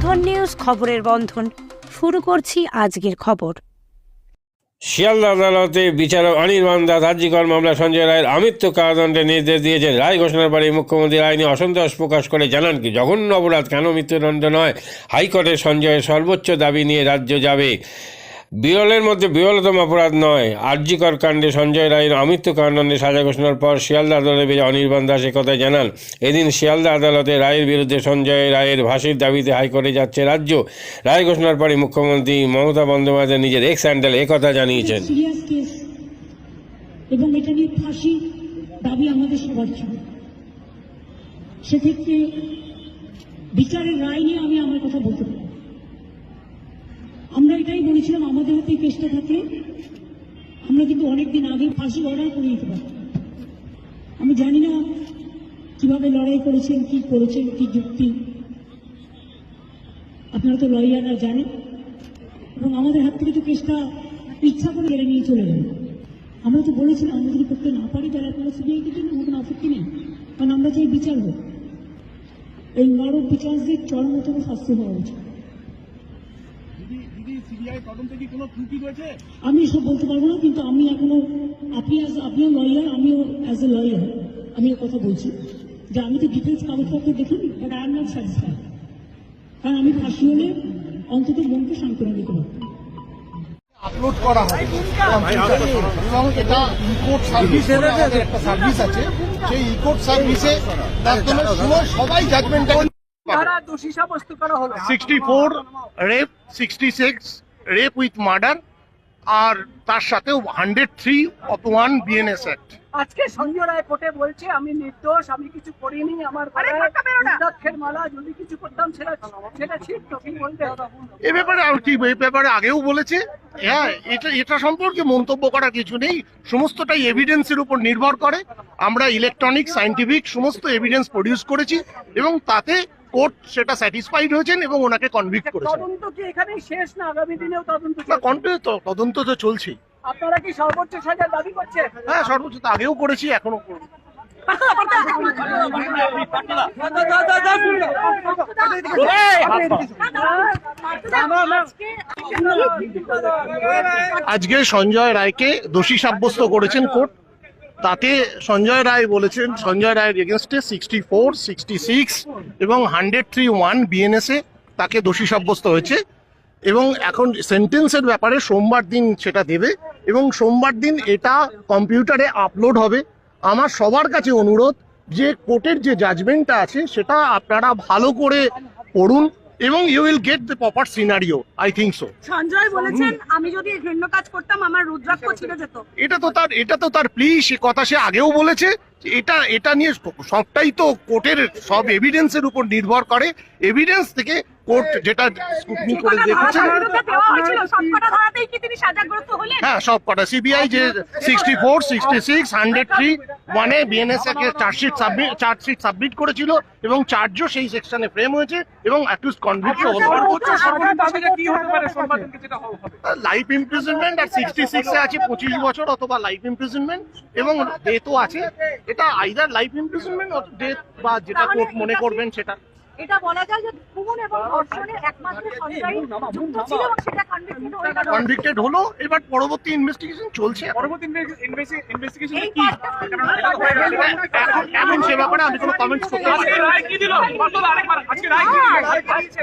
বন্ধন news খবরের বন্ধন। শুরু করছি আজকের খবর। শিয়ালদা আদালতে বিচারক অনির্বাণ দাস হাজিকর মামলা সঞ্জয় রায়ের আমৃত্যু কারাদণ্ডের নির্দেশ দিয়েছেন। রায় ঘোষণার পরে মুখ্যমন্ত্রী আইনে অসন্তোষ প্রকাশ করে জানান কি, জঘন্য অপরাধ কেন মৃত্যুদণ্ড নয়? হাইকোর্টের সঞ্জয়ের সর্বোচ্চ দাবি নিয়ে রাজ্য যাবে। বিরলের মধ্যে বিরলতম অপরাধ নয়। আর্জিকর কাণ্ডে সঞ্জয় রায়ের আমৃত্যু কারাদণ্ডে সাজা ঘোষণার পর শিয়ালদা আদালতে অনির্বাণ দাস একথা জানান, এদিন শিয়ালদা আদালতে রায়ের বিরুদ্ধে সঞ্জয় রায়ের ফাঁসির দাবিতে হাইকোর্টে যাচ্ছে রাজ্য। রায় ঘোষণার পরে মুখ্যমন্ত্রী মমতা বন্দ্যোপাধ্যায় নিজের এক্স হ্যান্ডেল একথা জানিয়েছেন। এবং এটা নিয়ে ফাঁসি দাবি আমাদের সবার ছিল। সেক্ষেত্রে বিচারের রায় নিয়ে আমি আমার কথা বলতে পারি আমরা এটাই বলেছিলাম, আমাদের হাতে কেসটা থাকলে আমরা কিন্তু অনেকদিন আগে ফাঁসি অর্ডার করে দিতে পারতাম আমি জানি না কীভাবে লড়াই করেছেন, কি করেছেন, কি যুক্তি। আপনারা তো লয়াররা জানেন। এবং আমাদের হাত থেকে তো কেসটা ইচ্ছা করে কেড়ে নিয়ে চলে গেল। আমরা তো বলেছিলাম, আমরা যদি করতে না পারি, তাহলে আপনারা সিবিআইকে জন্য কোনো আপত্তি নেই কারণ আমরা চাই বিচার হোক। এই মানব বিচারদের চরমতম শাস্তি হওয়া উচিত দিদি দিদি সিবিআই তদন্তে কি কোনো ত্রুটি রয়েছে আমি এসব বলতে পারব না কিন্তু আমি এখনও আপনি আপনিও লয়ার আমিও অ্যাজ এ লয়ার আমি কথা বলছি। যে আমি তো ডিটেলস কাগজপত্র দেখিনি but I am not satisfied কারণ আমি ফাঁসি হলে অন্তত মনকে সান্ত্বনা দিতে পারতাম। আপলোড করা এবং এটা ইকোর্ট সার্ভিস একটা সার্ভিস আছে। সেই ইকোর্ট সার্ভিসে একদমের সময় সবাই জাজমেন্টটা তারা দোষী সাব্যস্ত করা হলো। Sixty four rape sixty six rape with murder আর তার সাথেও hundred three of one BNS act আজকে সঞ্জয় রায় কোর্টে বলছে আমি নির্দোষ আমি কিছু করিনি আমার রুদ্রাক্ষের মালা যদি কিছু করতাম সেটা সেটা ঠিক কি বলতে এ ব্যাপারে আর কি এ ব্যাপারে আগেও বলেছে। হ্যাঁ এটা এটা সম্পর্কে মন্তব্য করার কিছু নেই। সমস্তটাই এভিডেন্সের উপর নির্ভর করে। আমরা ইলেকট্রনিক সায়েন্টিফিক সমস্ত এভিডেন্স প্রডিউস করেছি এবং তাতে কোর্ট সেটা স্যাটিসফাইড হয়েছেন এবং ওনাকে কনভিক্ট করেছেন। তদন্ত কি এখানেই শেষ না? আগামী দিনেও তদন্ত না তদন্ত তো চলছেই। আপনারা কি সর্বোচ্চ সাজা দাবি করছেন? হ্যাঁ সর্বোচ্চ তো আগেও করেছি এখনও করব আজকে সঞ্জয় রায়কে দোষী সাব্যস্ত করেছেন কোর্ট। তাতে সঞ্জয় রায় বলেছেন, সঞ্জয় রায়ের এগেনস্টে সিক্সটি ফোর সিক্সটি সিক্স এবং হান্ড্রেড থ্রি ওয়ান বিএনএসএ তাকে দোষী সাব্যস্ত হয়েছে এবং এখন সেন্টেন্সের ব্যাপারে সোমবার দিন সেটা দেবে এবং সোমবার দিন এটা কম্পিউটারে আপলোড হবে। আমার সবার কাছে অনুরোধ যে কোর্টের যে জাজমেন্টটা আছে সেটা আপনারা ভালো করে পড়ুন। এবং you will get the proper scenario I think so Sanjay বলেছেন আমি যদি ঘৃণ্য কাজ করতাম আমার রুদ্রাক্ষ ছিঁড়ে যেত। এটা তো তার এটা তো তার প্লি সে কথা সে আগেও বলেছে। এটা এটা নিয়ে সবটাই তো কোর্টের সব এভিডেন্সের উপর নির্ভর করে এভিডেন্স থেকে কোর্ট যেটা স্কুটনি করে দেখেছে ধারাগুলোতে দেওয়া হয়েছিল সবকটা ধারাতেই কি তিনি সাজাগ্রস্ত হলেন হ্যাঁ সব কটা সিবিআই যে sixty four sixty six hundred three ওয়ানে বিএনএস কে চার্জশিট সাবমিট চার্জশিট সাবমিট করেছিল এবং চার্জও সেই সেকশনে ফ্রেম হয়েছে এবং অ্যাকিউজ কনভিক্ট হলো কি হতে পারে সোমবার দিনকে যেটা হবে লাইফ ইমপ্রিজনমেন্ট আর সিক্সটি সিক্সে আছে পঁচিশ বছর অথবা লাইফ ইমপ্রিজনমেন্ট এবং ডেথও আছে এটা আইদার লাইফ ইমপ্রিজনমেন্ট অথবা ডেথ বা যেটা কোর্ট মনে করবেন সেটা এটা বলা যায় যে খুন এবং ধর্ষণের একমাত্র সঞ্জয় যুক্ত ছিল এবং সেটা কনভিক্টেড হয়ে গেল কনভিক্টেড হলো এবার পরবর্তী ইনভেস্টিগেশন চলছে পরবর্তী ইনভেস্টিগেশন কি এখন এখন সে ব্যাপারে আমি কোনো কমেন্টস করতে পারি কি দিল আজকে রায় কি দিয়েছে?